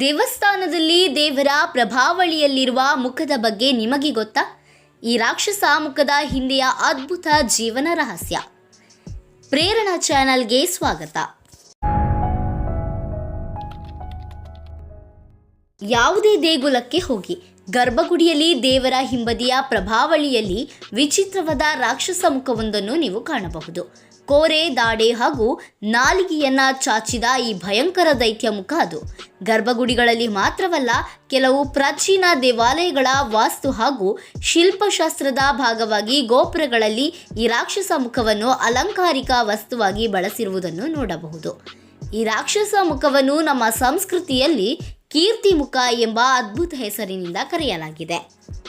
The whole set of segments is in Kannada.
ದೇವಸ್ಥಾನದಲ್ಲಿ ದೇವರ ಪ್ರಭಾವಳಿಯಲ್ಲಿರುವ ಮುಖದ ಬಗ್ಗೆ ನಿಮಗೆ ಗೊತ್ತಾ? ಈ ರಾಕ್ಷಸ ಮುಖದ ಹಿಂದೆಯ ಅದ್ಭುತ ಜೀವನ ರಹಸ್ಯ. ಪ್ರೇರಣಾ ಚಾನಲ್ಗೆ ಸ್ವಾಗತ. ಯಾವುದೇ ದೇಗುಲಕ್ಕೆ ಹೋಗಿ, ಗರ್ಭಗುಡಿಯಲ್ಲಿ ದೇವರ ಹಿಂಬದಿಯ ಪ್ರಭಾವಳಿಯಲ್ಲಿ ವಿಚಿತ್ರವಾದ ರಾಕ್ಷಸ ಮುಖವೊಂದನ್ನು ನೀವು ಕಾಣಬಹುದು. ಕೋರೆ, ದಾಡೆ ಹಾಗೂ ನಾಲಿಗೆಯನ್ನ ಚಾಚಿದ ಈ ಭಯಂಕರ ದೈತ್ಯ ಮುಖ ಅದು. ಗರ್ಭಗುಡಿಗಳಲ್ಲಿ ಮಾತ್ರವಲ್ಲ, ಕೆಲವು ಪ್ರಾಚೀನ ದೇವಾಲಯಗಳ ವಾಸ್ತು ಹಾಗೂ ಶಿಲ್ಪಶಾಸ್ತ್ರದ ಭಾಗವಾಗಿ ಗೋಪುರಗಳಲ್ಲಿ ಈ ರಾಕ್ಷಸ ಮುಖವನ್ನು ಅಲಂಕಾರಿಕ ವಸ್ತುವಾಗಿ ಬಳಸಿರುವುದನ್ನು ನೋಡಬಹುದು. ಈ ರಾಕ್ಷಸ ಮುಖವನ್ನು ನಮ್ಮ ಸಂಸ್ಕೃತಿಯಲ್ಲಿ ಕೀರ್ತಿ ಮುಖ ಎಂಬ ಅದ್ಭುತ ಹೆಸರಿನಿಂದ ಕರೆಯಲಾಗಿದೆ.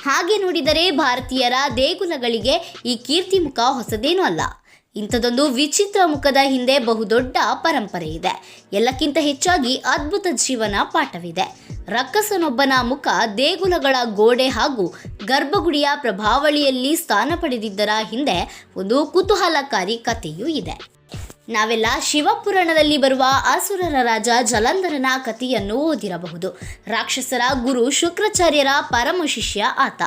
ಹಾಗೆ ನೋಡಿದರೆ ಭಾರತೀಯರ ದೇಗುಲಗಳಿಗೆ ಈ ಕೀರ್ತಿ ಮುಖ ಹೊಸದೇನೂ ಅಲ್ಲ. ಇಂಥದೊಂದು ವಿಚಿತ್ರ ಮುಖದ ಹಿಂದೆ ಬಹುದೊಡ್ಡ ಪರಂಪರೆ ಇದೆ. ಎಲ್ಲಕ್ಕಿಂತ ಹೆಚ್ಚಾಗಿ ಅದ್ಭುತ ಜೀವನ ಪಾಠವಿದೆ. ರಕ್ಕಸನೊಬ್ಬನ ಮುಖ ದೇಗುಲಗಳ ಗೋಡೆ ಹಾಗೂ ಗರ್ಭಗುಡಿಯ ಪ್ರಭಾವಳಿಯಲ್ಲಿ ಸ್ಥಾನ ಪಡೆದಿದ್ದರ ಹಿಂದೆ ಒಂದು ಕುತೂಹಲಕಾರಿ ಕಥೆಯೂ ಇದೆ. ನಾವೆಲ್ಲ ಶಿವಪುರಾಣದಲ್ಲಿ ಬರುವ ಅಸುರರ ರಾಜ ಜಲಂಧರನ ಕಥೆಯನ್ನು ಓದಿರಬಹುದು. ರಾಕ್ಷಸರ ಗುರು ಶುಕ್ರಾಚಾರ್ಯರ ಪರಮ ಶಿಷ್ಯ ಆತ.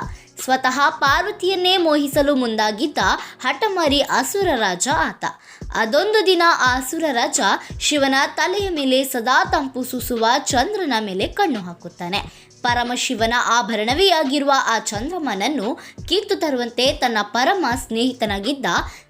ಸ್ವತಃ ಪಾರ್ವತಿಯನ್ನೇ ಮೋಹಿಸಲು ಮುಂದಾಗಿದ್ದ ಹಠಮಾರಿ ಅಸುರ ರಾಜ ಆತ. ಅದೊಂದು ದಿನ ಆ ಅಸುರ ರಾಜ ಶಿವನ ತಲೆಯ ಮೇಲೆ ಸದಾ ತಂಪು ಸೂಸುವ ಚಂದ್ರನ ಮೇಲೆ ಕಣ್ಣು ಹಾಕುತ್ತಾನೆ. ಪರಮಶಿವನ ಆಭರಣವೇ ಆಗಿರುವ ಆ ಚಂದ್ರಮನನ್ನು ಕಿತ್ತು ತರುವಂತೆ ತನ್ನ ಪರಮ ಸ್ನೇಹಿತನಾಗಿದ್ದ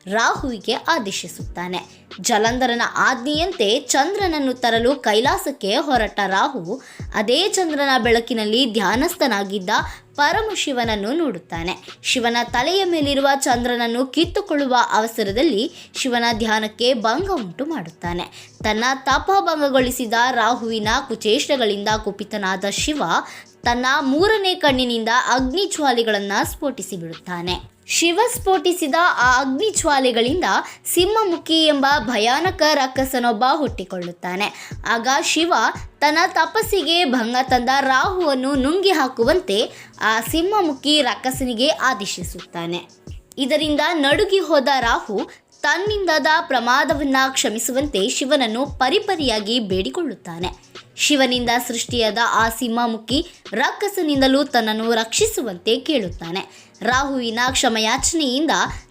ರಾಹುವಿಗೆ ಆದೇಶಿಸುತ್ತಾನೆ. ಜಲಂಧರನ ಆಜ್ಞೆಯಂತೆ ಚಂದ್ರನನ್ನು ತರಲು ಕೈಲಾಸಕ್ಕೆ ಹೊರಟ ರಾಹು ಅದೇ ಚಂದ್ರನ ಬೆಳಕಿನಲ್ಲಿ ಧ್ಯಾನಸ್ಥನಾಗಿದ್ದ ಪರಮಶಿವನನ್ನು ನೋಡುತ್ತಾನೆ. ಶಿವನ ತಲೆಯ ಮೇಲಿರುವ ಚಂದ್ರನನ್ನು ಕಿತ್ತುಕೊಳ್ಳುವ ಅವಸರದಲ್ಲಿ ಶಿವನ ಧ್ಯಾನಕ್ಕೆ ಭಂಗ ಉಂಟು ಮಾಡುತ್ತಾನೆ. ತನ್ನ ತಪಭಂಗಗೊಳಿಸಿದ ರಾಹುವಿನ ಕುಚೇಷ್ಟಗಳಿಂದ ಕುಪಿತನಾದ ಶಿವ ತನ್ನ ಮೂರನೇ ಕಣ್ಣಿನಿಂದ ಅಗ್ನಿ ಜ್ವಾಲೆಗಳನ್ನು ಸ್ಫೋಟಿಸಿ ಬಿಡುತ್ತಾನೆ. ಶಿವ ಸ್ಫೋಟಿಸಿದ ಆ ಅಗ್ನಿ ಜ್ವಾಲೆಗಳಿಂದ ಸಿಂಹಮುಖಿ ಎಂಬ ಭಯಾನಕ ರಕ್ಕಸನೊಬ್ಬ ಹುಟ್ಟಿಕೊಳ್ಳುತ್ತಾನೆ. ಆಗ ಶಿವ ತನ್ನ ತಪಸ್ಸಿಗೆ ಭಂಗ ತಂದ ರಾಹುವನ್ನು ನುಂಗಿ ಹಾಕುವಂತೆ ಆ ಸಿಂಹಮುಖಿ ರಕ್ಕಸನಿಗೆ ಆದೇಶಿಸುತ್ತಾನೆ. ಇದರಿಂದ ನಡುಗಿ ಹೋದ ರಾಹು ತನ್ನಿಂದಾದ ಪ್ರಮಾದವನ್ನು ಕ್ಷಮಿಸುವಂತೆ ಶಿವನನ್ನು ಪರಿಪರಿಯಾಗಿ ಬೇಡಿಕೊಳ್ಳುತ್ತಾನೆ. ಶಿವನಿಂದ ಸೃಷ್ಟಿಯಾದ ಆ ಸಿಂಹಮುಖಿ ರಾಕ್ಷಸನಿಂದಲೂ ತನ್ನನ್ನು ರಕ್ಷಿಸುವಂತೆ ಕೇಳುತ್ತಾನೆ. ರಾಹುವಿನ ಕ್ಷಮಯಾಚನೆಯಿಂದ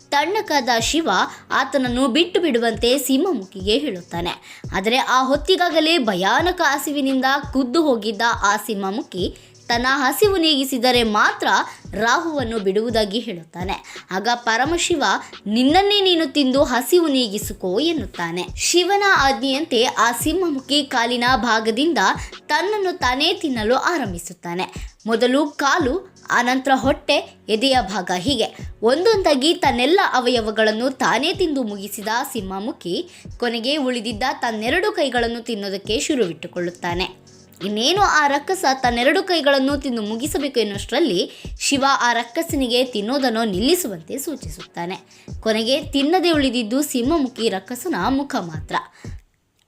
ತಣ್ಣಕಾದ ಶಿವ ಆತನನ್ನು ಬಿಟ್ಟು ಬಿಡುವಂತೆ ಸಿಂಹಮುಖಿಗೆ ಹೇಳುತ್ತಾನೆ. ಆದರೆ ಆ ಹೊತ್ತಿಗಾಗಲೇ ಭಯಾನಕ ಹಸಿವಿನಿಂದ ಕುದ್ದು ಹೋಗಿದ್ದ ಆ ಸಿಂಹಮುಖಿ ತನ್ನ ಹಸಿವು ನೀಗಿಸಿದರೆ ಮಾತ್ರ ರಾಹುವನ್ನು ಬಿಡುವುದಾಗಿ ಹೇಳುತ್ತಾನೆ. ಆಗ ಪರಮಶಿವ, ನಿನ್ನನ್ನೇ ನೀನು ತಿಂದು ಹಸಿವು ನೀಗಿಸಿಕೋ ಎನ್ನುತ್ತಾನೆ. ಶಿವನ ಆಜ್ಞೆಯಂತೆ ಆ ಸಿಂಹಮುಖಿ ಕಾಲಿನ ಭಾಗದಿಂದ ತನ್ನನ್ನು ತಾನೇ ತಿನ್ನಲು ಆರಂಭಿಸುತ್ತಾನೆ. ಮೊದಲು ಕಾಲು, ಆನಂತರ ಹೊಟ್ಟೆ, ಎದೆಯ ಭಾಗ ಹೀಗೆ. ಒಂದೊಂದಾಗಿ ತನ್ನೆಲ್ಲ ಅವಯವಗಳನ್ನು ತಾನೇ ತಿಂದು ಮುಗಿಸಿದ ಸಿಂಹಮುಖಿ ಕೊನೆಗೆ ಉಳಿದಿದ್ದ ತನ್ನೆರಡು ಕೈಗಳನ್ನು ತಿನ್ನೋದಕ್ಕೆ ಶುರುವಿಟ್ಟುಕೊಳ್ಳುತ್ತಾನೆ. ಇನ್ನೇನು ಆ ರಕ್ಕಸ ತನ್ನೆರಡು ಕೈಗಳನ್ನು ತಿಂದು ಮುಗಿಸಬೇಕು ಎನ್ನುವಷ್ಟರಲ್ಲಿ ಶಿವ ಆ ರಕ್ಕಸನಿಗೆ ತಿನ್ನೋದನ್ನು ನಿಲ್ಲಿಸುವಂತೆ ಸೂಚಿಸುತ್ತಾನೆ. ಕೊನೆಗೆ ತಿನ್ನದೆ ಉಳಿದಿದ್ದು ಸಿಂಹಮುಖಿ ರಕ್ಕಸನ ಮುಖ ಮಾತ್ರ.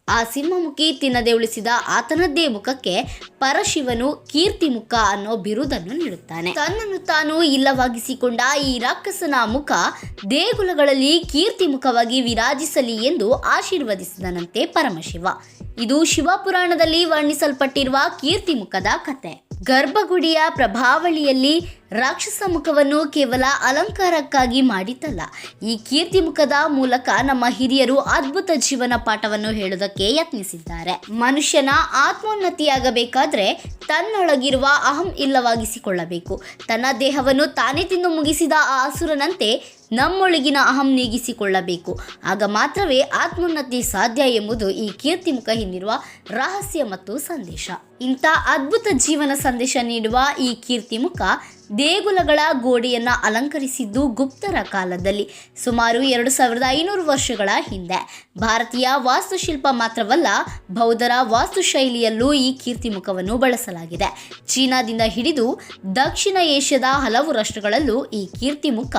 ಆ ಸಿಂಹಮುಖಿ ತಿನ್ನದೆ ಉಳಿಸಿದ ಆತನದ್ದೇ ಮುಖಕ್ಕೆ ಪರಶಿವನು ಕೀರ್ತಿ ಮುಖ ಅನ್ನೋ ಬಿರುದನ್ನು ನೀಡುತ್ತಾನೆ. ತನ್ನನ್ನು ತಾನು ಇಲ್ಲವಾಗಿಸಿಕೊಂಡ ಈ ರಾಕ್ಷಸನ ಮುಖ ದೇಗುಲಗಳಲ್ಲಿ ಕೀರ್ತಿ ಮುಖವಾಗಿ ವಿರಾಜಿಸಲಿ ಎಂದು ಆಶೀರ್ವದಿಸಿದನಂತೆ ಪರಮಶಿವ. ಇದು ಶಿವಪುರಾಣದಲ್ಲಿ ವರ್ಣಿಸಲ್ಪಟ್ಟಿರುವ ಕೀರ್ತಿಮುಖದ ಕತೆ. ಗರ್ಭಗುಡಿಯ ಪ್ರಭಾವಳಿಯಲ್ಲಿ ರಾಕ್ಷಸ ಮುಖವನ್ನು ಕೇವಲ ಅಲಂಕಾರಕ್ಕಾಗಿ ಮಾಡಿದ್ದಲ್ಲ. ಈ ಕೀರ್ತಿ ಮುಖದ ಮೂಲಕ ನಮ್ಮ ಹಿರಿಯರು ಅದ್ಭುತ ಜೀವನ ಪಾಠವನ್ನು ಹೇಳುವುದಕ್ಕೆ ಯತ್ನಿಸಿದ್ದಾರೆ. ಮನುಷ್ಯನ ಆತ್ಮೋನ್ನತಿಯಾಗಬೇಕಾದ್ರೆ ತನ್ನೊಳಗಿರುವ ಅಹಂ ಇಲ್ಲವಾಗಿಸಿಕೊಳ್ಳಬೇಕು. ತನ್ನ ದೇಹವನ್ನು ತಾನೇ ತಿಂದು ಮುಗಿಸಿದ ಆ ಅಸುರನಂತೆ ನಮ್ಮೊಳಗಿನ ಅಹಂ ನೀಗಿಸಿಕೊಳ್ಳಬೇಕು. ಆಗ ಮಾತ್ರವೇ ಆತ್ಮೋನ್ನತಿ ಸಾಧ್ಯ ಎಂಬುದು ಈ ಕೀರ್ತಿ ಮುಖ ಹಿಂದಿರುವ ರಹಸ್ಯ ಮತ್ತು ಸಂದೇಶ. ಇಂಥ ಅದ್ಭುತ ಜೀವನ ಸಂದೇಶ ನೀಡುವ ಈ ಕೀರ್ತಿ ಮುಖ ದೇಗುಲಗಳ ಗೋಡೆಯನ್ನ ಅಲಂಕರಿಸಿದ್ದು ಗುಪ್ತರ ಕಾಲದಲ್ಲಿ, ಸುಮಾರು ಎರಡು ಸಾವಿರದ ಐನೂರು ವರ್ಷಗಳ ಹಿಂದೆ. ಭಾರತೀಯ ವಾಸ್ತುಶಿಲ್ಪ ಮಾತ್ರವಲ್ಲ, ಬೌದ್ಧರ ವಾಸ್ತುಶೈಲಿಯಲ್ಲೂ ಈ ಕೀರ್ತಿಮುಖವನ್ನು ಬಳಸಲಾಗಿದೆ. ಚೀನಾದಿಂದ ಹಿಡಿದು ದಕ್ಷಿಣ ಏಷ್ಯಾದ ಹಲವು ರಾಷ್ಟ್ರಗಳಲ್ಲೂ ಈ ಕೀರ್ತಿಮುಖ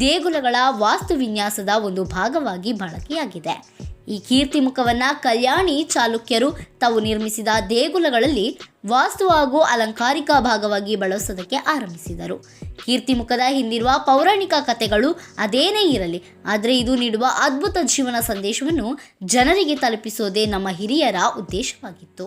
ದೇಗುಲಗಳ ವಾಸ್ತು ವಿನ್ಯಾಸದ ಒಂದು ಭಾಗವಾಗಿ ಬಳಕೆಯಾಗಿದೆ. ಈ ಕೀರ್ತಿ ಮುಖವನ್ನು ಕಲ್ಯಾಣಿ ಚಾಲುಕ್ಯರು ತಾವು ನಿರ್ಮಿಸಿದ ದೇಗುಲಗಳಲ್ಲಿ ವಾಸ್ತು ಹಾಗೂ ಅಲಂಕಾರಿಕ ಭಾಗವಾಗಿ ಬಳಸೋದಕ್ಕೆ ಆರಂಭಿಸಿದರು. ಕೀರ್ತಿಮುಖದ ಹಿಂದಿರುವ ಪೌರಾಣಿಕ ಕಥೆಗಳು ಅದೇನೇ ಇರಲಿ, ಆದರೆ ಇದು ನೀಡುವ ಅದ್ಭುತ ಜೀವನ ಸಂದೇಶವನ್ನು ಜನರಿಗೆ ತಲುಪಿಸೋದೇ ನಮ್ಮ ಹಿರಿಯರ ಉದ್ದೇಶವಾಗಿತ್ತು.